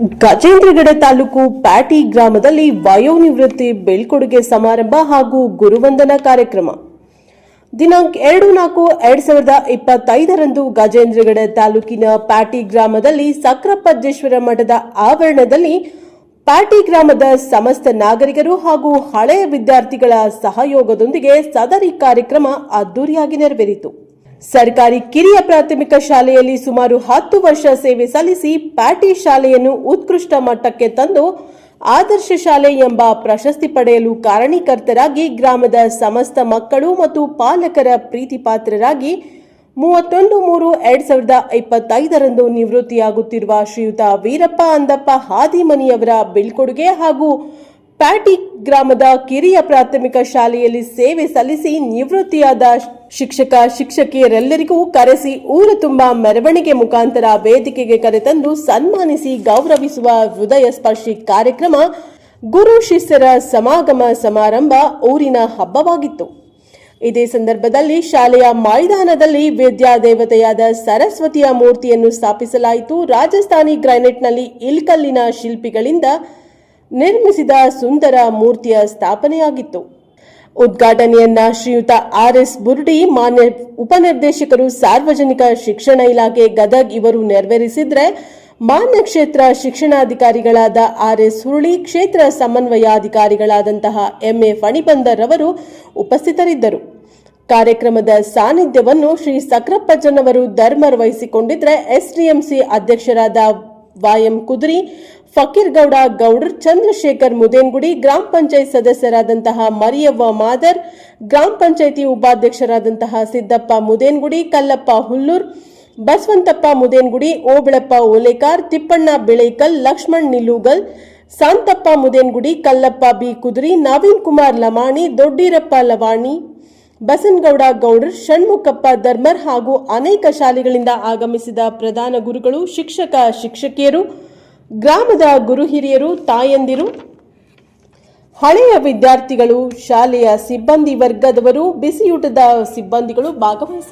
Gajendragad taluk patty ಗ್ರಾಮದಲ್ಲಿ ವಯೋನಿವೃತ್ತಿ ಬೀಳ್ಕೊಡುಗೆ ಸಮಾರಂಭ ಹಾಗೂ ಗುರುವಂದನಾ ಕಾರ್ಯಕ್ರಮ. ದಿನಾಂಕ ಎರಡು ನಾಲ್ಕು ಎರಡ್ ಸಾವಿರದ ಇಪ್ಪತ್ತೈದರಂದು ಗಜೇಂದ್ರಗಡ ತಾಲೂಕಿನ ಪ್ಯಾಟಿ ಗ್ರಾಮದಲ್ಲಿ ಸಕ್ರಪದ್ದೇಶ್ವರ ಮಠದ ಆವರಣದಲ್ಲಿ ಪ್ಯಾಟಿ ಗ್ರಾಮದ ಸಮಸ್ತ ನಾಗರಿಕರು ಹಾಗೂ ಹಳೆಯ ವಿದ್ಯಾರ್ಥಿಗಳ ಸಹಯೋಗದೊಂದಿಗೆ ಸದರಿ ಕಾರ್ಯಕ್ರಮ ಅದ್ದೂರಿಯಾಗಿ ನೆರವೇರಿತು. ಸರ್ಕಾರಿ ಕಿರಿಯ ಪ್ರಾಥಮಿಕ ಶಾಲೆಯಲ್ಲಿ ಸುಮಾರು ಹತ್ತು ವರ್ಷ ಸೇವೆ ಸಲ್ಲಿಸಿ ಪ್ಯಾಟಿ ಶಾಲೆಯನ್ನು ಉತ್ಕೃಷ್ಟ ಮಟ್ಟಕ್ಕೆ ತಂದು ಆದರ್ಶ ಶಾಲೆ ಎಂಬ ಪ್ರಶಸ್ತಿ ಪಡೆಯಲು ಕಾರಣೀಕರ್ತರಾಗಿ ಗ್ರಾಮದ ಸಮಸ್ತ ಮಕ್ಕಳು ಮತ್ತು ಪಾಲಕರ ಪ್ರೀತಿಪಾತ್ರರಾಗಿ ಮೂವತ್ತೊಂದು ಮೂರು ಎರಡ್ ಸಾವಿರದ ಇಪ್ಪತ್ತೈದರಂದು ನಿವೃತ್ತಿಯಾಗುತ್ತಿರುವ ಶ್ರೀಯುತ ವೀರಪ್ಪ ಅಂದಪ್ಪ ಹಾದಿಮನಿಯವರ ಬೀಳ್ಕೊಡುಗೆ ಹಾಗೂ ಪ್ಯಾಟಿ ಗ್ರಾಮದ ಕಿರಿಯ ಪ್ರಾಥಮಿಕ ಶಾಲೆಯಲ್ಲಿ ಸೇವೆ ಸಲ್ಲಿಸಿ ನಿವೃತ್ತಿಯಾದ ಶಿಕ್ಷಕ, ಶಿಕ್ಷಕಿಯರೆಲ್ಲರಿಗೂ ಕರೆಸಿ ಊರು ತುಂಬ ಮೆರವಣಿಗೆ ಮುಖಾಂತರ ವೇದಿಕೆಗೆ ಕರೆತಂದು ಸನ್ಮಾನಿಸಿ ಗೌರವಿಸುವ ಹೃದಯ ಸ್ಪರ್ಶಿ ಕಾರ್ಯಕ್ರಮ ಗುರು ಶಿಷ್ಯರ ಸಮಾಗಮ ಸಮಾರಂಭ ಊರಿನ ಹಬ್ಬವಾಗಿತ್ತು. ಇದೇ ಸಂದರ್ಭದಲ್ಲಿ ಶಾಲೆಯ ಮೈದಾನದಲ್ಲಿ ವಿದ್ಯಾದೇವತೆಯಾದ ಸರಸ್ವತಿಯ ಮೂರ್ತಿಯನ್ನು ಸ್ಥಾಪಿಸಲಾಯಿತು. ರಾಜಸ್ಥಾನಿ ಗ್ರಾನೈಟ್ನಲ್ಲಿ ಇಲ್ಕಲ್ಲಿನ ಶಿಲ್ಪಿಗಳಿಂದ ನಿರ್ಮಿಸಿದ ಸುಂದರ ಮೂರ್ತಿಯ ಸ್ಥಾಪನೆಯಾಗಿತ್ತು. ಉದ್ಘಾಟನೆಯನ್ನ ಶ್ರೀಯುತ ಆರ್ ಎಸ್ ಬುರ್ಡಿ ಮಾನ್ಯ ಉಪನಿರ್ದೇಶಕರು, ಸಾರ್ವಜನಿಕ ಶಿಕ್ಷಣ ಇಲಾಖೆ, ಗದಗ್ ಇವರು ನೆರವೇರಿಸಿದ್ರೆ ಮಾನ್ಯ ಕ್ಷೇತ್ರ ಶಿಕ್ಷಣಾಧಿಕಾರಿಗಳಾದ ಆರ್ ಎಸ್ ಹುರುಳಿ, ಕ್ಷೇತ್ರ ಸಮನ್ವಯಾಧಿಕಾರಿಗಳಾದಂತಹ ಎ ಫಣಿಬಂದರ್ ಅವರು ಉಪಸ್ಥಿತರಿದ್ದರು. ಕಾರ್ಯಕ್ರಮದ ಸಾನ್ನಿಧ್ಯವನ್ನು ಶ್ರೀ ಸಕ್ರಪ್ಪಜ್ಜನವರು ಧರ್ಮರ್ ವಹಿಸಿಕೊಂಡಿದ್ರೆ ಎಸ್ಡಿಎಂಸಿ ಅಧ್ಯಕ್ಷರಾದ ವಾಯಂ ಕುದುರಿ ಫಕೀರ್ ಗೌಡ ಗೌಡರ್, ಚಂದ್ರಶೇಖರ್ ಮುದೇನ್ಗುಡಿ, ಗ್ರಾಮ ಪಂಚಾಯತ್ ಸದಸ್ಯರಾದಂತಹ ಮರಿಯವ್ವ ಮಾದರ್, ಗ್ರಾಮ ಪಂಚಾಯತಿ ಉಪಾಧ್ಯಕ್ಷರಾದಂತಹ ಸಿದ್ದಪ್ಪ ಮುದೇನ್ಗುಡಿ, ಕಲ್ಲಪ್ಪ ಹುಲ್ಲೂರ್, ಬಸವಂತಪ್ಪ ಮುದೇನ್ಗುಡಿ, ಓಬಳಪ್ಪ ಓಲೇಕಾರ್, ತಿಪ್ಪಣ್ಣ ಬೆಳೇಕಲ್, ಲಕ್ಷ್ಮಣ್ ನಿಲೂಗಲ್ ಸಾಂತಪ್ಪ ಮುದೇನ್ಗುಡಿ, ಕಲ್ಲಪ್ಪ ಬಿ ಕುದುರಿ, ನವೀನ್ ಕುಮಾರ್ ಲಮಾಣಿ, ದೊಡ್ಡೀರಪ್ಪ ಲವಾಣಿ ಬಸನಗೌಡ ಗೌಡರ್, ಷಣ್ಮುಖಪ್ಪ ಧರ್ಮರ್ ಹಾಗೂ ಅನೇಕ ಶಾಲೆಗಳಿಂದ ಆಗಮಿಸಿದ ಪ್ರಧಾನ ಗುರುಗಳು, ಶಿಕ್ಷಕ, ಶಿಕ್ಷಕಿಯರು, ಗ್ರಾಮದ ಗುರು ಹಿರಿಯರು, ತಾಯಂದಿರು, ಹಳೆಯ ವಿದ್ಯಾರ್ಥಿಗಳು, ಶಾಲೆಯ ಸಿಬ್ಬಂದಿ ವರ್ಗದವರು, ಬಿಸಿಯೂಟದ ಸಿಬ್ಬಂದಿಗಳು ಭಾಗವಹಿಸಿದ್ದರು.